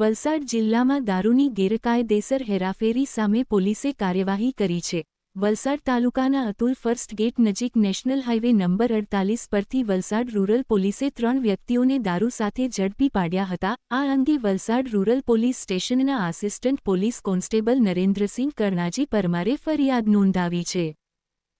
વલસાડ જિલ્લામાં દારૂની ગેરકાયદેસર હેરાફેરી સામે પોલીસે કાર્યવાહી કરી છે. વલસાડ તાલુકાના અતુલ ફર્સ્ટ ગેટ નજીક નેશનલ હાઇવે નંબર અડતાલીસ પરથી વલસાડ રૂરલ પોલીસે ત્રણ વ્યક્તિઓને દારૂ સાથે ઝડપી પાડ્યા હતા. આ અંગે વલસાડ રૂરલ પોલીસ સ્ટેશનના assistant police constable Narendrasinh Karanaji પરમારે ફરિયાદ નોંધાવી છે.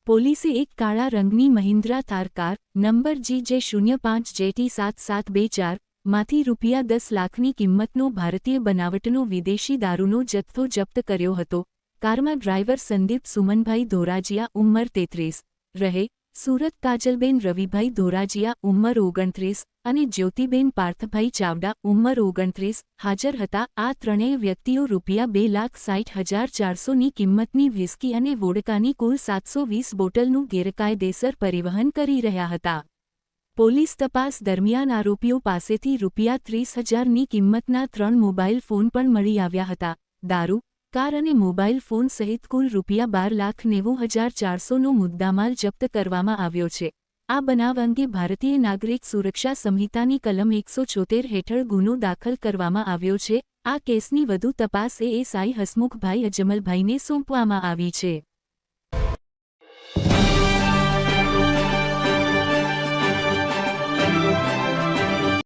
પોલીસે એક કાળા રંગની Mahindra Thar car number G J શૂન્ય પાંચ જેટી સાત સાત બે ચાર માંથી રૂપિયા દસ લાખની કિંમતનો ભારતીય બનાવટનો વિદેશી દારૂનો જથ્થો જપ્ત કર્યો હતો. કારમાં ડ્રાઈવર સંદીપ સુમનભાઈ ધોરાજીયા ઉંમર તેત્રીસ, રહે, સુરત કાજલબેન રવિભાઈ ધોરાજીયા ઉંમર ઓગણત્રીસ અને જ્યોતિબેન પાર્થભાઈ ચાવડા ઉંમર ઓગણત્રીસ, હાજર હતા. આ ત્રણેય વ્યક્તિઓ રૂપિયા બે લાખ સાઠ હજાર ચારસોની કિંમતની વ્હિસ્કી અને વોડકાની કુલ સાતસો વીસ બોટલનું ગેરકાયદેસર પરિવહન કરી રહ્યા હતા. પોલીસ તપાસ દરમિયાન આરોપીઓ પાસેથી રૂપિયા ત્રીસ હજારની કિંમતના ત્રણ મોબાઈલ ફોન પણ મળી આવ્યા હતા. દારૂ, કાર અને મોબાઈલ ફોન સહિત કુલ રૂપિયા બાર લાખ નેવું હજાર ચારસોનો મુદ્દામાલ જપ્ત કરવામાં આવ્યો છે. આ બનાવ અંગે ભારતીય નાગરિક સુરક્ષા સંહિતાની કલમ એકસો છોતેર હેઠળ ગુનો દાખલ કરવામાં આવ્યો છે. આ કેસની વધુ તપાસ એએસઆઈ હસમુખભાઈ અજમલભાઈને સોંપવામાં આવી છે.